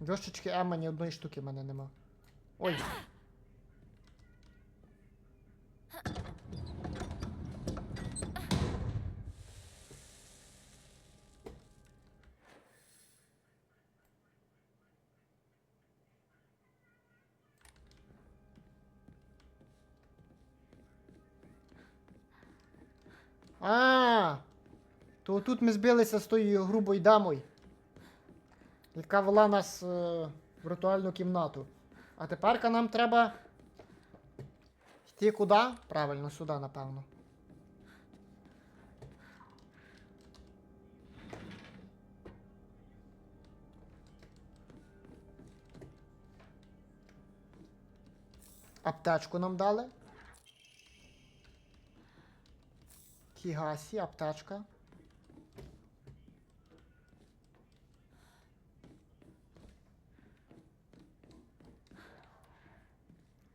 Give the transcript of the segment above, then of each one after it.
Дощечки Емма ні одної штуки в мене нема. Ой. А, то тут ми збилися з тою грубою дамою, яка вела нас е, в ритуальну кімнату. А тепер нам треба йти куди? Правильно, сюди, напевно. Аптечку нам дали. Хігасі, аптечка.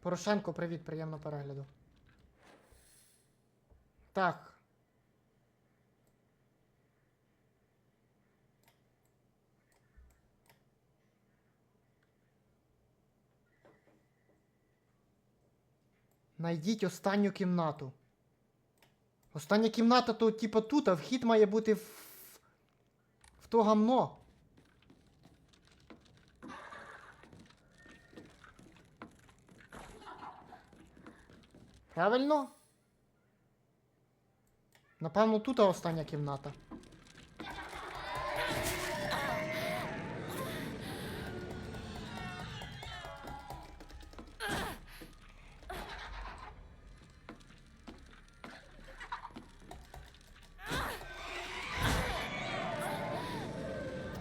Порошенко, привіт, приємного перегляду. Так. Найдіть останню кімнату. Остання кімната то, типа, тут, а вхід має бути в, в то гамно. Правильно? Напевно, тут остання кімната.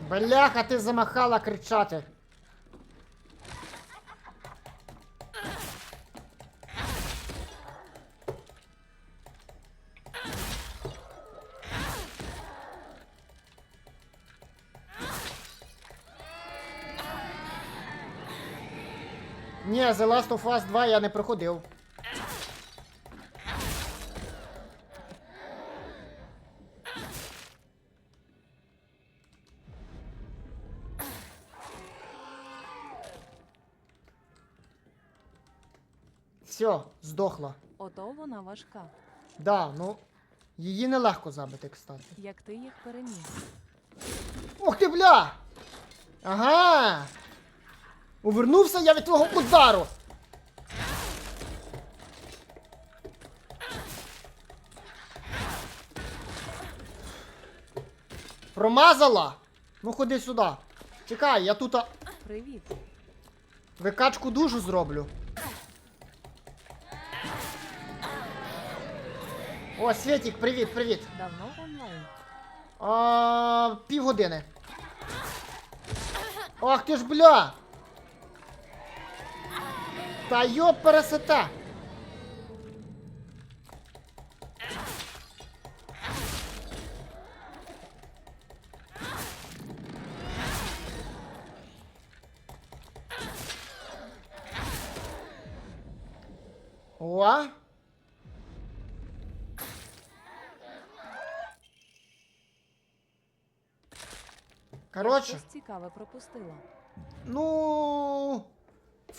Бляха, ти замахала кричати. The Last of Us 2 я не проходив. Все, здохла. Ото вона важка. Да, ну. Її нелегко забити, кстати. Як ти їх переміг? Ух ти, бля! Ага! Увернувся я від твого удару! Промазала? Ну ходи сюди. Чекай, я тут а, Привіт. викачку душу зроблю. О, Світік, привіт, привіт. Давно онлайн. А, півгодини. Ах ти ж бля! Та йоп пересете! О! Коротше. Щось цікаве пропустила. Ну.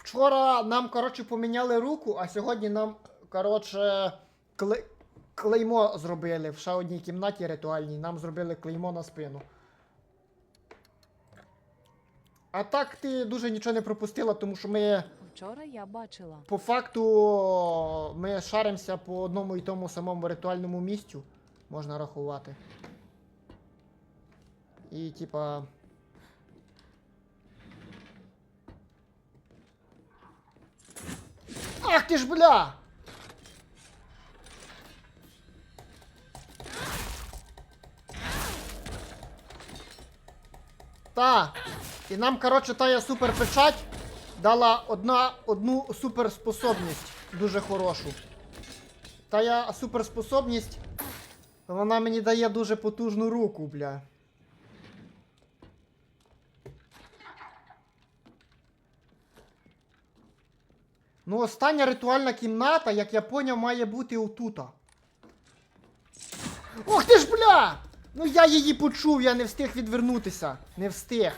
Вчора нам, коротше, поміняли руку, а сьогодні нам, коротше, кле... клеймо зробили в ще одній кімнаті ритуальній. Нам зробили клеймо на спину. А так ти дуже нічого не пропустила, тому що ми Вчора я бачила. по факту ми шаримося по одному і тому самому ритуальному місцю, можна рахувати. І типа. Ах ти ж бля! Та. І нам, коротше, тая суперпечать дала одна, одну суперспособність дуже хорошу. Тая суперспособність, вона мені дає дуже потужну руку, бля. Ну, остання ритуальна кімната, як я поняв, має бути отута. Ох ти ж бля! Ну я її почув, я не встиг відвернутися. Не встиг.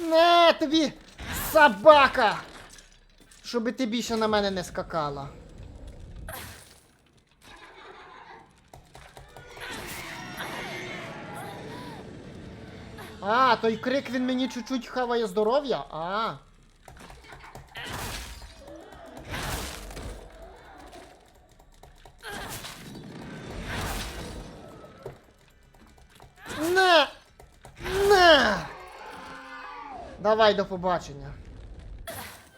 Не, тобі собака! Щоби ти більше на мене не скакала. А, той крик він мені чуть-чуть хаває здоров'я? А. Не! Не! Давай до побачення.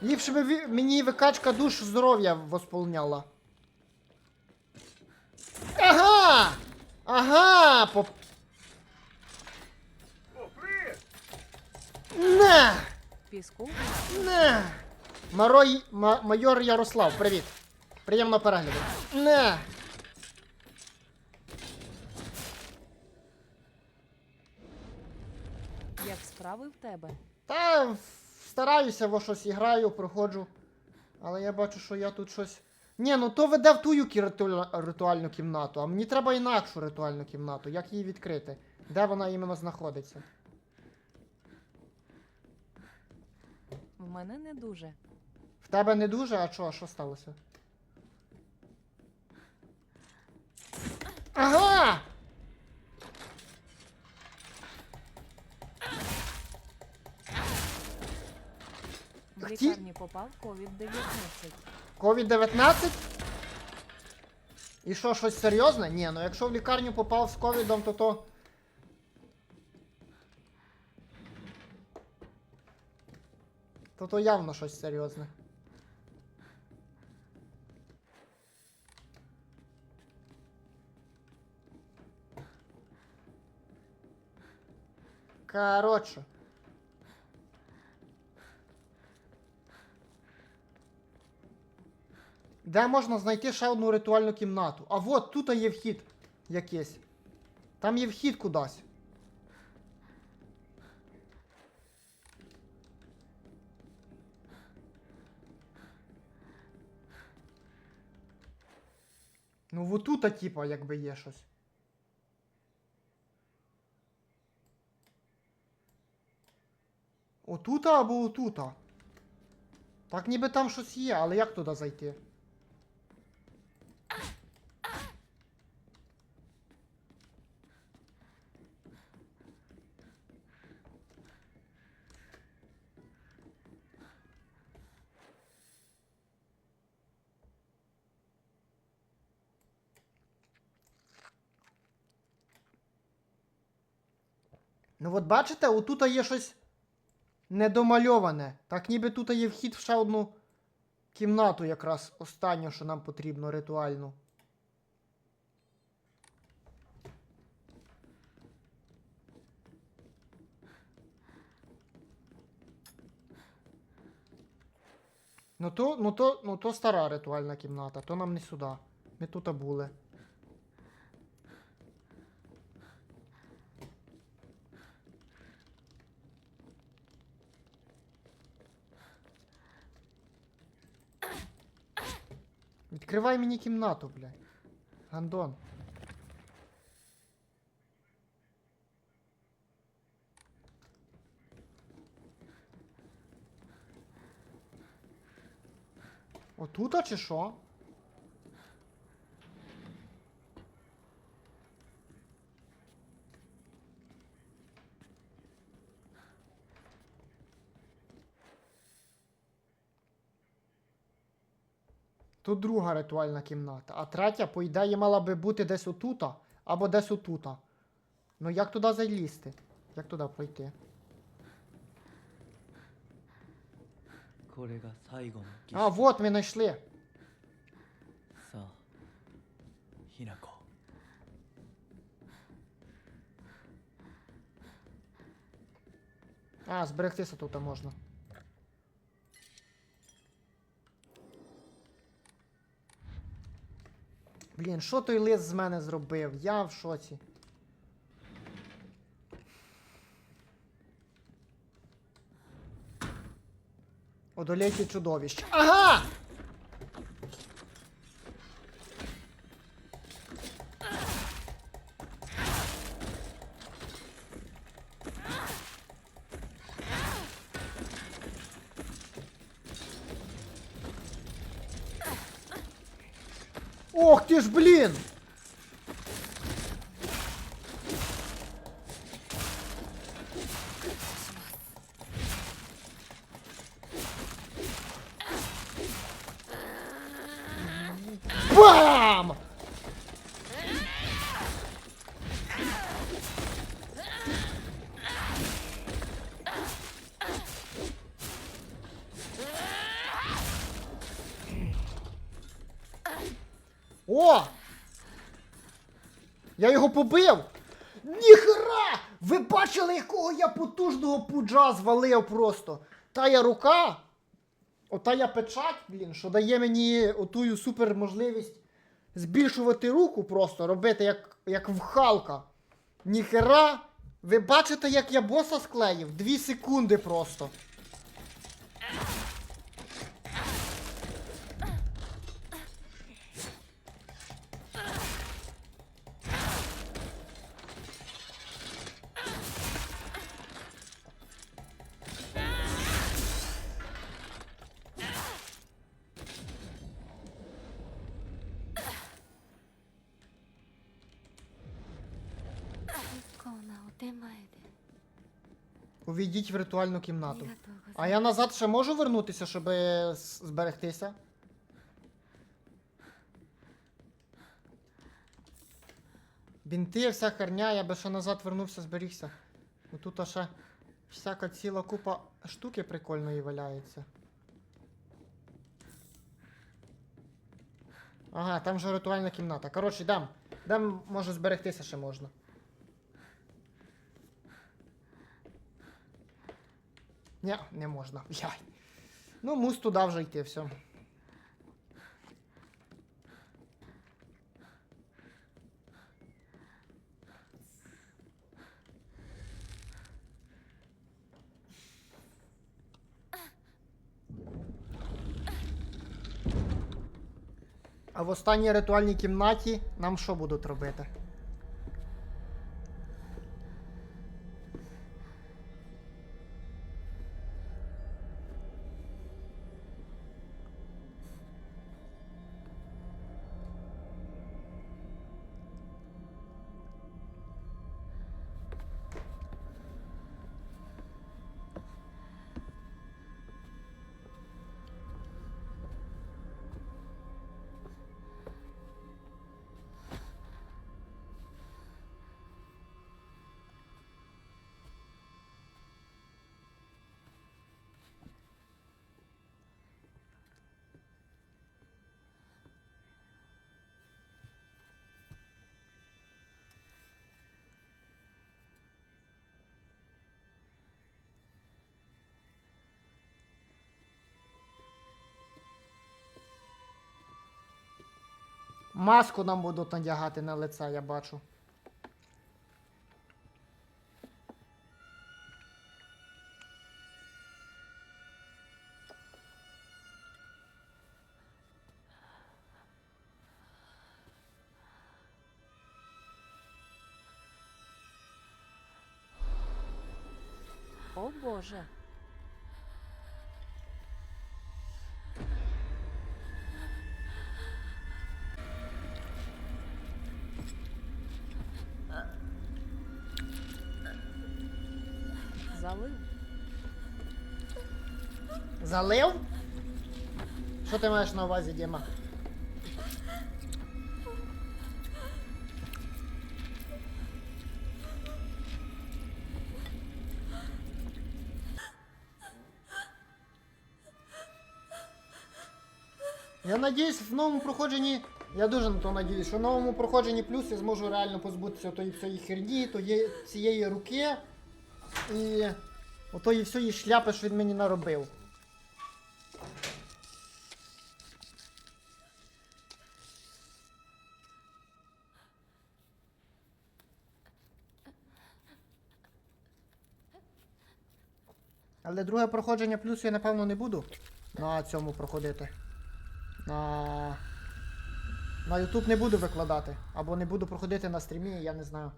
Ліпше би мені викачка душ здоров'я восполняла. Ага! Ага! По... Не! Піску. Не! Марой... Ма... Майор Ярослав, привіт. Приємно перегляду. Не! Як справи в тебе? Та стараюся, во щось граю, проходжу. Але я бачу, що я тут щось. Ні, ну то веде в тую риту- ритуальну кімнату, а мені треба інакшу ритуальну кімнату. Як її відкрити? Де вона іменно знаходиться? Мене не дуже. В тебе не дуже, а що, що сталося? Ага! В лікарні попав COVID-19. Ковід-19? І що, щось серйозне? Ні, ну якщо в лікарню попав з ковідом, то то. То то явно щось серйозне. Коротше. Де можна знайти ще одну ритуальну кімнату? А от тут є вхід якийсь. Там є вхід кудись. Ну, вот тут, типа, якби є щось. Отута або отута. Так ніби там щось є, але як туди зайти? Ну от бачите, отут є щось недомальоване. Так ніби тут є вхід в ще одну кімнату, якраз останню, що нам потрібно, ритуальну. Ну то, ну то, ну то стара ритуальна кімната, то нам не сюди. Ми тут були. Відкривай мені кімнату, блядь. Гандон. Отута чи що? то друга ритуальна кімната. А третя, по ідеї, мала би бути десь отута або десь отута. Ну як туди залізти? Як туди пройти? А, от ми знайшли. А, зберегтися тут можна. Блін, що той лист з мене зробив? Я в шоці. Одолейте чудовище. Ага! Ох ти ж, блін! Бам! О! Я його побив! Ніхера! Ви бачили, якого я потужного пуджа звалив просто! Тая рука, отая печать, блін, що дає мені отую супер можливість збільшувати руку просто, робити як, як в Халка. Ніхера! Ви бачите, як я боса склеїв? Дві секунди просто. Увійдіть в ритуальну кімнату. А я назад ще можу вернутися, щоб е, зберегтися? Бінти, вся херня, я би ще назад вернувся, зберігся. Тут ще всяка ціла купа штуки прикольної валяється. Ага, там же ритуальна кімната. Коротше, дам. Дам, може зберегтися ще можна. Ні, не можна. Яй. Ну, мус туди вже йти, все. А в останній ритуальній кімнаті нам що будуть робити? Маску нам будуть надягати на лице, я бачу. О Боже. Залив. Залив? Що ти маєш на увазі, Діма? Я надіюсь, в новому проходженні. Я дуже на то надіюсь, що в новому проходженні плюс я зможу реально позбутися тої всієї херні, тої, цієї руки і отої всієї шляпи, що він мені наробив. Але друге проходження плюс я напевно не буду на цьому проходити. На. На YouTube не буду викладати. Або не буду проходити на стрімі, я не знаю.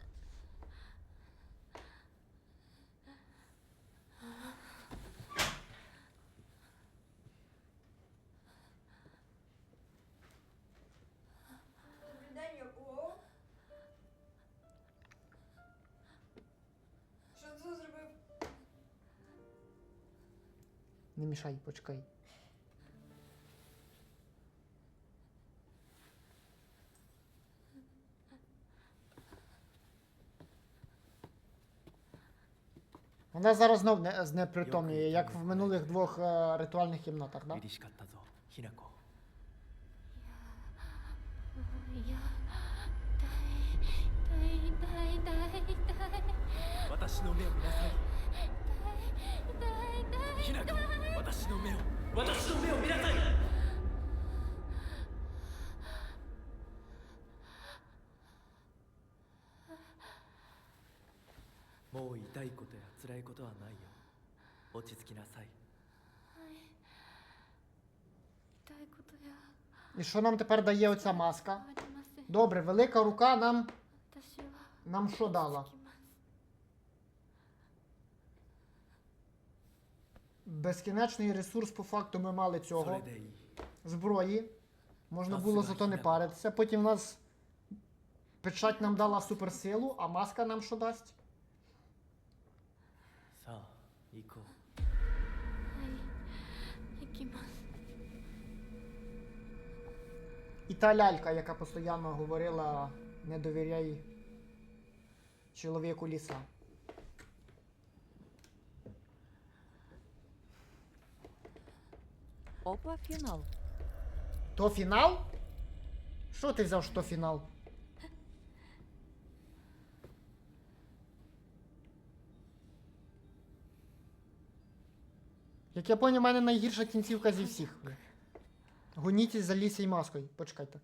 мішай, почекай. Вона зараз знов не, знепритомнює, як в минулих двох е, ритуальних кімнатах, так? Да? 嬉しかったぞひな子いや痛い痛い痛い痛い痛い私の目を見なさい痛いひな子 私の目を私の目を見なさいもう痛いことや辛いことはないよ落ち着きなさい痛いことや І що нам тепер дає оця маска? ありません Добре, велика рука нам. 私は Нам що дала? безкінечний ресурс, по факту, ми мали цього. Зброї. Можна було зато не паритися. Потім в нас печать нам дала суперсилу, а маска нам що дасть? І та лялька, яка постійно говорила не довіряй чоловіку ліса. Опа, фінал. То фінал? Що ти взяв, що фінал? Як я поняв, у мене найгірша кінцівка зі всіх. Гоніть за лісі й маскою. Почекайте.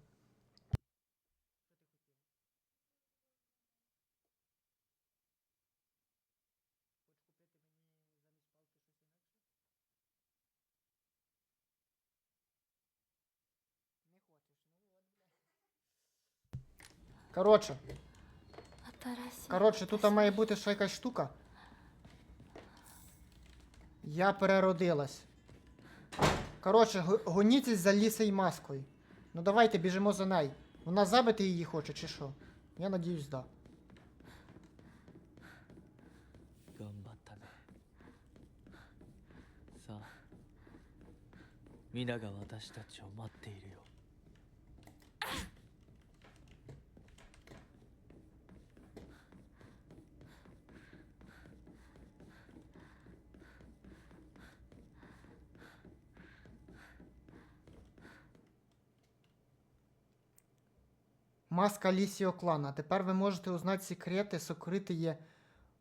Коротше, 新しい коротше, тут має бути ще якась штука. Я переродилась. Коротше, го- гоніться за лісою маскою. Ну давайте біжимо за нею. Вона забити її хоче, чи що? Я надіюсь, да. 頑張ったねさあ皆が私たちを待っているよ Маска Лісіо клана. Тепер ви можете узнать секреты, сокрытые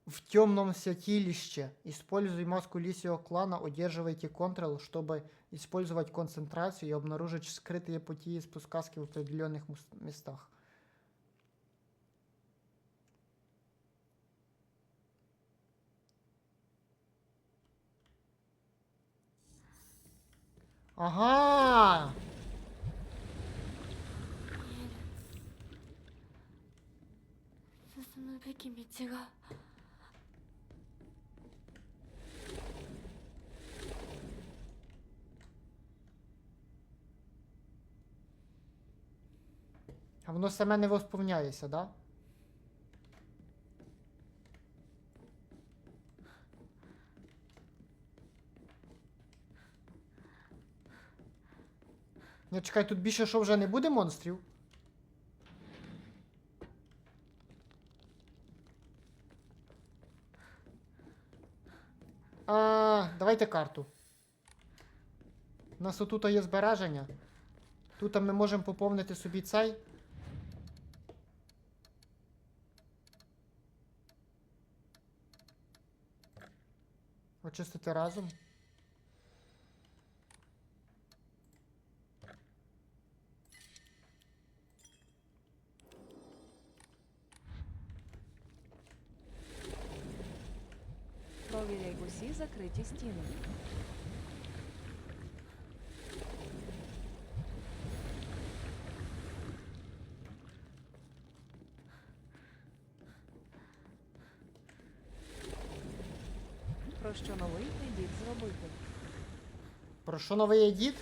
в темном святилище. Используй маску Лисио клана, удерживайте Ctrl, чтобы использовать концентрацию и обнаружить скрытые пути и спускаски в определенных мус- местах. Ага! べき道が А воно саме не восповняється, да? Ні, чекай, тут більше що вже не буде монстрів? Давайте карту. У нас отут є збереження. Тут ми можемо поповнити собі цей. Очистити разом. Закриті стіни. Про що новий дід зробити? Про що новий едіт?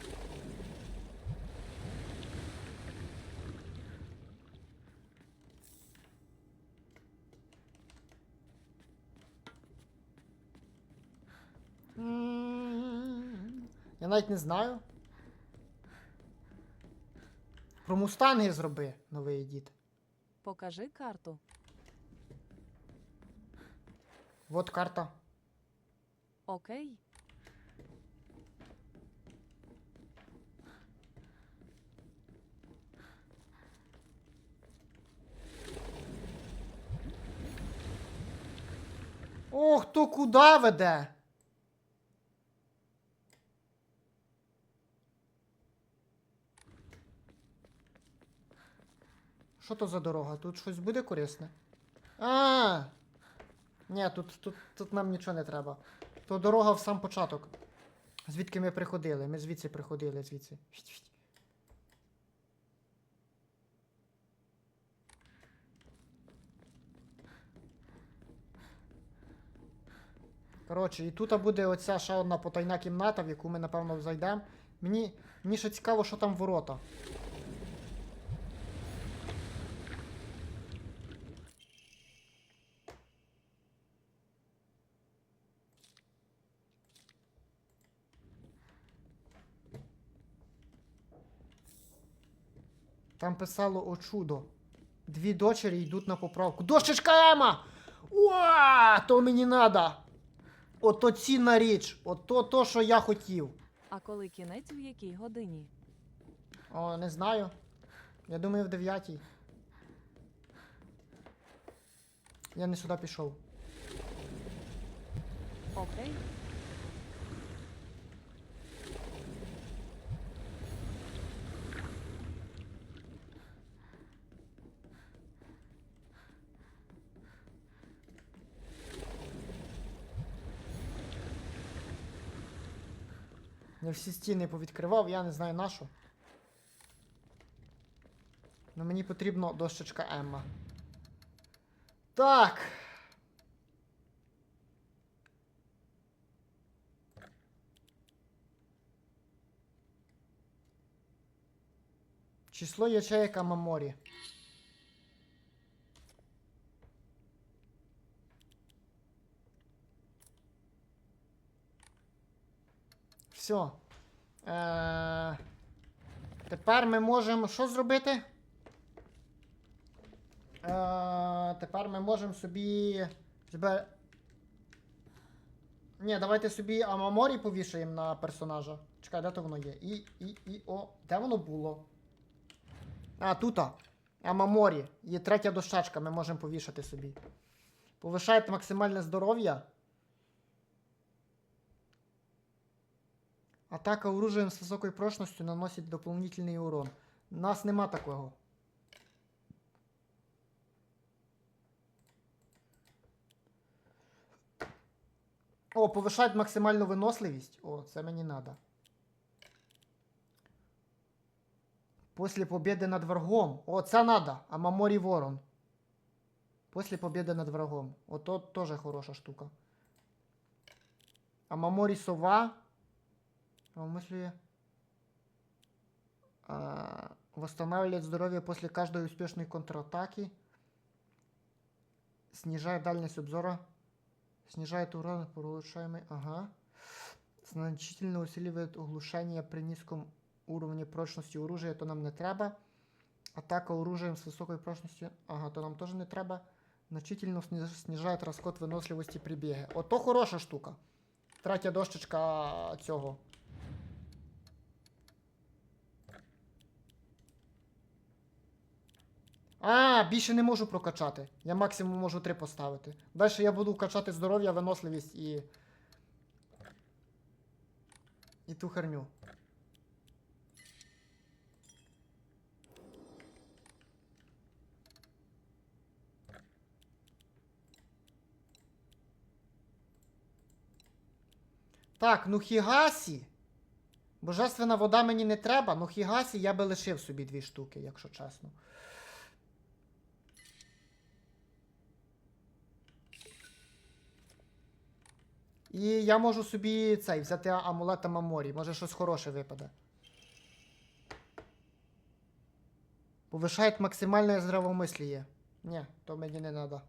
Навіть не знаю. Про мустанги зроби, новий дід. Покажи карту. Вот карта. Окей. Ох, то куди веде? Що то за дорога? Тут щось буде корисне? А. Ні, тут, тут, тут нам нічого не треба. То дорога в сам початок. Звідки ми приходили? Ми звідси приходили, звідси. Коротше, і тут буде оця ще одна потайна кімната, в яку ми, напевно, зайдемо. Мені, мені ще цікаво, що там ворота. Там писало о чудо. Дві дочері йдуть на поправку. Дощечка Ема! Уа! То мені надо! Ото цінна річ! Ото то, що я хотів. А коли кінець в якій годині? О, не знаю. Я думаю, в дев'ятій. Я не сюди пішов. Окей. Я всі стіни повідкривав, я не знаю на що. Ну мені потрібно дощечка Емма. Так. Число ячеек Амаморі. Все. Е- тепер ми можемо що зробити? Е- тепер ми можемо собі. Ні, давайте собі Амаморі повішаємо на персонажа. Чекай, де то воно є? І, і, і, о. Де воно було? А, тут. Амаморі. Є третя дощечка, ми можемо повішати собі. Повишаєте максимальне здоров'я. Атака оружием с высокой прочностью наносит дополнительный урон. У нас нема такого. О, повишать максимальну виносливість. О, це мені надо. После победы над врагом. О, це надо. А Маморі Ворон. После победы над врагом. Ото теж хороша штука. А Маморі Сова. А в мысли... А, восстанавливает здоровье после каждой успешной контратаки. Снижает дальность обзора. Снижает урон, улучшаемый. Ага. Значительно усиливает оглушение при низком уровне прочности оружия. То нам не треба. Атака оружием с высокой прочностью. Ага, то нам тоже не треба. Значительно сни- снижает розход виносливості при бігі. Ото хороша штука. Третя дощечка цього. А, більше не можу прокачати. Я максимум можу 3 поставити. Далі я буду качати здоров'я, виносливість і. І ту херню. Так, ну Хігасі. Божественна вода мені не треба, ну Хігасі я би лишив собі дві штуки, якщо чесно. І я можу собі цей взяти амулет Маморі. Може щось хороше випаде. Повишає максимальне здравомисліє. Ні, то мені не треба.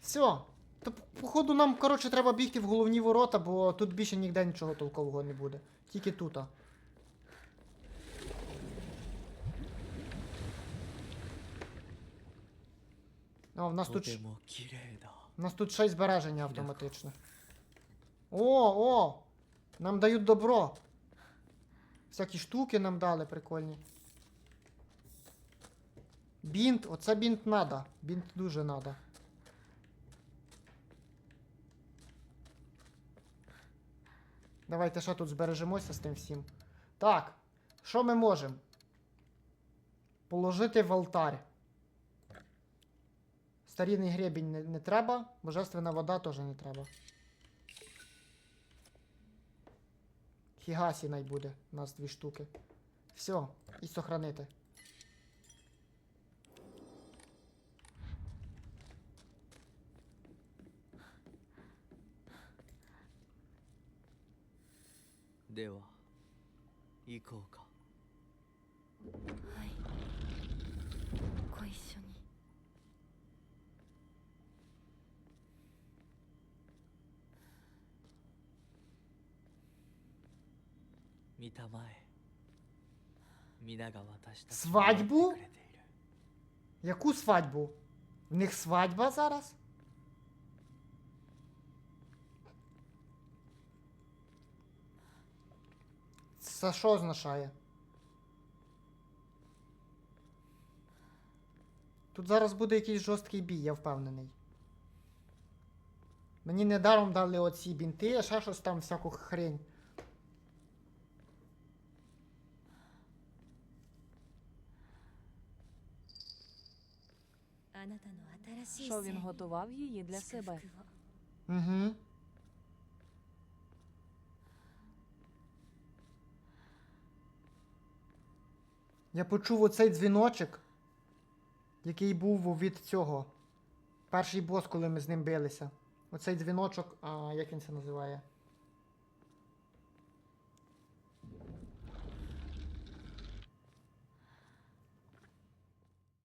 Все. То, походу, нам, коротше, треба бігти в головні ворота, бо тут більше ніде нічого толкового не буде. Тільки тут. А, в нас тут. У нас тут 6 й збереження автоматичне. О, о! Нам дають добро. Всякі штуки нам дали прикольні. Бінт, оце бінт надо. Бінт дуже надо. Давайте ще тут збережемося з тим всім. Так, що ми можемо? Положити в алтарь. Старінний гребінь не, не треба, божественна вода теж не треба. Хігасі най буде. У нас дві штуки. Все, і сохранити. うで Свадьбу? Яку свадьбу? В них свадьба зараз? Це що означає? Тут зараз буде якийсь жорсткий бій, я впевнений. Мені недаром дали оці бінти, а ще щось там всяку хрень. Що він готував її для себе? Угу. Я почув оцей дзвіночок, який був від цього. Перший бос, коли ми з ним билися. Оцей дзвіночок, а як він це називає?